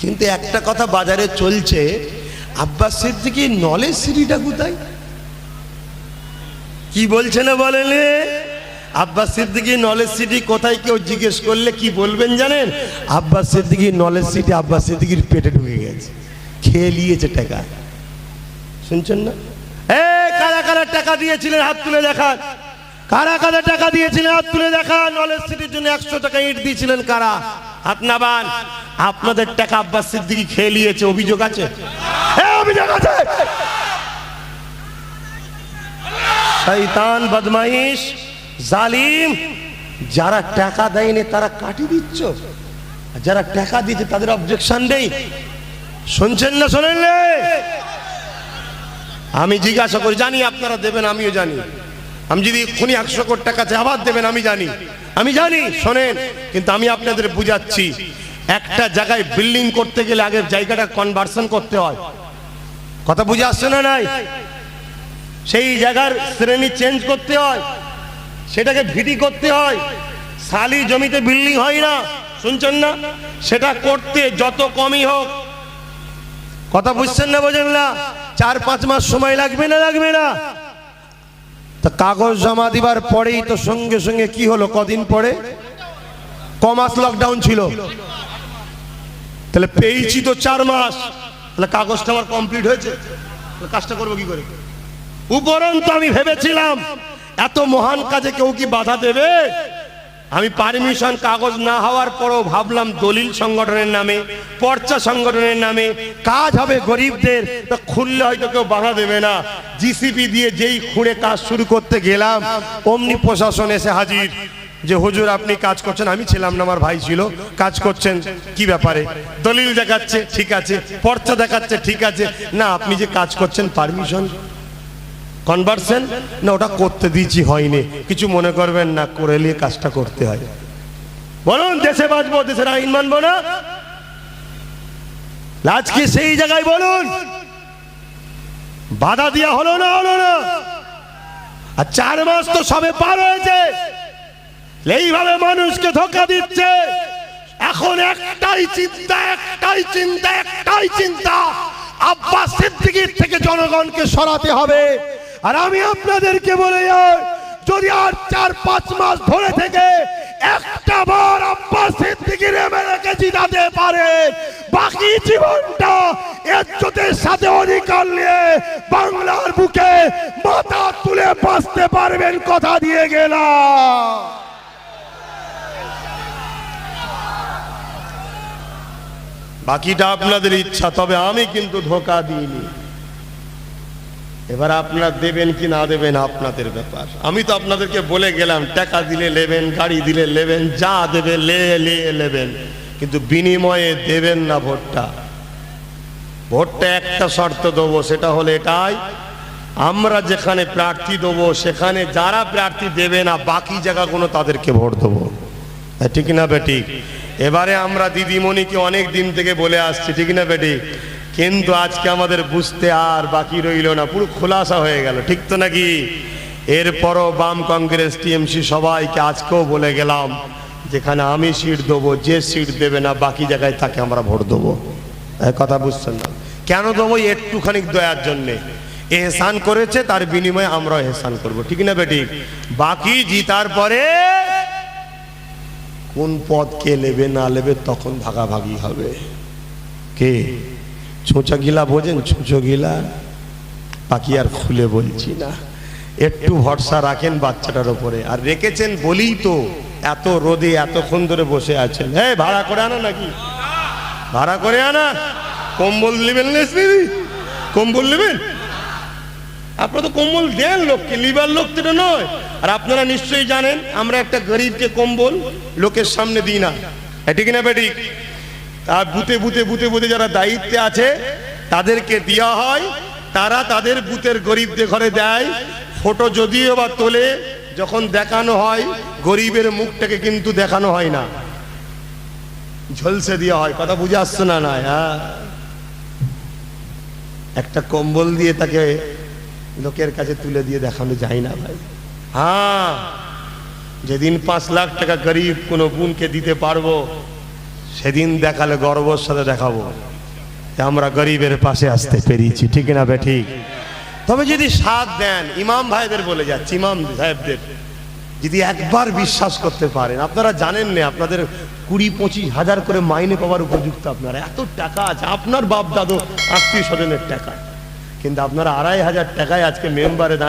কিন্তু একটা কথা বাজারে চলছে আব্বাস সিদ্দিকি নলেজ সিটিটা কোথায়? কি বলছে না বলেন? আব্বাস সিদ্দিকি নলেজ সিটি কোথায় কেউ জিজ্ঞেস করলে কি বলবেন জানেন? আব্বাস সিদ্দিকি নলেজ সিটি আব্বাস সিদ্দিকির পেটে ঢুকে গেছে। খেয়ে নিয়েছে টাকা। শুনছেন না? এ, কারা কারা টাকা দিয়েছিলেন হাত তুলে দেখান। কারা কারা টাকা দিয়েছিলেন হাত তুলে দেখান? নলেজ সিটির জন্য একশো টাকা ইট দিয়েছিলেন কারা? হাত আপনাদের টাকা আব্বাস সিদ্দিকি খেয়ে নিয়েছে, অভিযোগ আছে? হ্যাঁ অভিযোগ আছে। শৈতান বদমাইশ, জালিম, যারা টাকা দেয়নি, তারা কাটি দিচ্ছ। যারা টাকা দিয়েছে, তাদের অবজেকশন নেই। শুনছেন না, শোনেন রে? আমি জিজ্ঞাসা করি, জানি আপনারা দেবেন, আমিও জানি। আমি যদি এক্ষুনি একশো কোটি টাকা চাই আবার দেবেন, আমি জানি। আমি জানি, শোনেন, কিন্তু আমি আপনাদের বুঝাচ্ছি, একটা জায়গায় বিল্ডিং করতে গেলে আগে জায়গাটা কনভার্সন করতে হয়। কথা বুঝে আসছে না নাই? সেই জায়গার শ্রেণি চেঞ্জ করতে হয়, সেটাকে ভিটি করতে হয়, সালি জমিতে বিল্ডিং হয় না, শুনছেন না? সেটা করতে যত কমই হোক, কথা বুঝছেন না বোঝেন না? চার পাঁচ মাস সময় লাগবে না লাগবে না? তা কাগজ জমা দিবার পরেই তো সঙ্গে সঙ্গে কি হলো? কদিন পরে? কমাস লকডাউন ছিল? তাহলে পেয়েছি তো চার মাস। তাহলে কাগজটা আমার কমপ্লিট হয়েছে? কাজটা করব কি করে? উপরন্ত আমি ভেবেছিলাম, এত মহান কাজে কেউ কি বাধা দেবে? আমি পারমিশন কাগজ না হওয়ার পরও ভাবলাম দলিল সংগঠনের নামে, পর্চা সংগঠনের নামে, কাজ হবে গরিবদের, তা খুললে হয়তো কেউ বাধা দেবে না। জিসিপি দিয়ে যেই খুঁড়ে কাজ শুরু করতে গেলাম, অমনি প্রশাসন এসে হাজির। যে, হুজুর, আপনি কাজ করছেন। আমি ছিলাম না, আমার ভাই ছিল। কাজ করছেন? কি ব্যাপারে? দলিল দেখাচ্ছে। ঠিক আছে। পর্চা দেখাচ্ছে? ঠিক আছে। না, আপনি যে কাজ করছেন পারমিশন কনভার্সন না, ওটা করতে দিয়েছি, হয়নি। কিছু মনে করবেন না, করে নিয়ে কাজটা করতে হয়। বলুন, দেশে বাঁচবো, দেশের আইন মানবো না? আজকে সেই জায়গায় বলুন? বাধা দেওয়া হলো না হলো না? আর চার মাস তো সবে পার হয়েছে। এইভাবে মানুষকে ধোকা দিচ্ছে। এখন একটাই চিন্তা একটাই চিন্তা একটাই চিন্তা। আব্বাস সিদ্দিকির থেকে জনগণকে সরাতে হবে। আর আমি আপনাদেরকে বলে যাই, যদি আর চার পাঁচ মাস ধরে থেকে একটা বার আব্বাস সিদ্দিকির এমএলএকে জিতাতে পারে। বাকি জীবনটা ইজ্জতের সাথে অধিকার নিয়ে বাংলার বুকে মাথা তুলে বাঁচতে পারবেন কথা দিয়ে গেলাম। বাকিটা আপনাদের ইচ্ছা, তবে আমি কিন্তু ধোকা দিইনি। এবার আপনারা দেবেন কি না দেবেন আপনাদের ব্যাপার। আমি তো আপনাদেরকে বলে গেলাম, টাকা দিলে নেবেন, গাড়ি দিলে নেবেন, যা দেবে লে লে, নেবেন। কিন্তু বিনিময়ে দেবেন না ভোটটা। ভোটটা একটা শর্ত দেবো, সেটা হলো এটাই, আমরা যেখানে প্রার্থী দেবো, সেখানে যারা প্রার্থী দেবে না, বাকি জায়গাগুলো তাদেরকে ভোট দেবো। ঠিক না বেঠিক এবারে আমরা দিদিমণিকে অনেক দিন থেকে বলে আসছি, ঠিক না বেঠিক কিন্তু আজকে আমাদের বুঝতে আর বাকি রইল না, পুরো খোলাসা হয়ে গেল, ঠিক তো নাকি? এরপরও বাম কংগ্রেস টিএমসি সবাইকে আজকেও বলে গেলাম, যেখানে আমি সিট দেবো, যে সিট দেবে না, বাকি জায়গায় তাকে আমরা ভোট দেবো। কথা বুঝছেন না? কেন দেবো? একটুখানি দয়ার জন্যে। এহসান করেছে, তার বিনিময়ে আমরাও এহসান করব, ঠিক না বেটি বাকি জিতার পরে কোন পদ কে নেবে না নেবে তখন ভাগাভাগি হবে। কে? ছোঁচা গিলা বোঝেন? ছোঁচো গিলা? বাকি আর খুলে বলছি না। একটু ভরসা রাখেন বাচ্চাটার উপরে। আর রেখেছেন বলেই তো এত রোদে, এতক্ষণ ধরে বসে আছেন। হ্যাঁ ভাড়া করে আনা নাকি? ভাড়া করে আনা? কম্বল নেবেন দিদি কম্বল নেবেন? আপনারা তো কম্বল দেন লোককে, লিবার লোক তো নয়। আর আপনারা নিশ্চয়ই জানেন, আমরা একটা গরিবকে কম্বল লোকের সামনে দিই না। এটি কিনা বেটি আর বুতে বুতে বুতে বুতে যারা দায়িত্বে আছে, তাদেরকে দেওয়া হয়। তারা তাদের বুথের গরিবদের ঘরে দেয়। ফটো যদিও বা তোলে, যখন দেখানো হয়, গরিবের মুখটাকে কিন্তু দেখানো হয় না। ঝলসে দেওয়া হয়। কথা বুঝে আসছে না না হ্যাঁ। একটা কম্বল দিয়ে তাকে লোকের কাছে তুলে দিয়ে দেখানো যায় না ভাই। হ্যাঁ। যেদিন পাঁচ লাখ টাকা গরিব কোনো বোনকে দিতে পারব সেদিন দেখালে গর্বর সাথে দেখাবো আমরা গরিবের পাশে আসতে পেরেছি। ঠিক না ভাই ঠিক? তবে যদি সাথ দেন, ইমাম ভাইদের বলে যাচ্ছি, ইমাম সাহেবদের, যদি একবার বিশ্বাস করতে পারেন, আপনারা জানেন না, আপনাদের কুড়ি পঁচিশ হাজার করে মাইনে পাওয়ার উপযুক্ত আপনারা। এত টাকা আছে, আপনার বাপ দাদু আত্মীয় স্বজনের টাকা কিন্তু আপনারা আড়াই হাজার টাকায় আজকে মেম্বারে দাঁড়িয়ে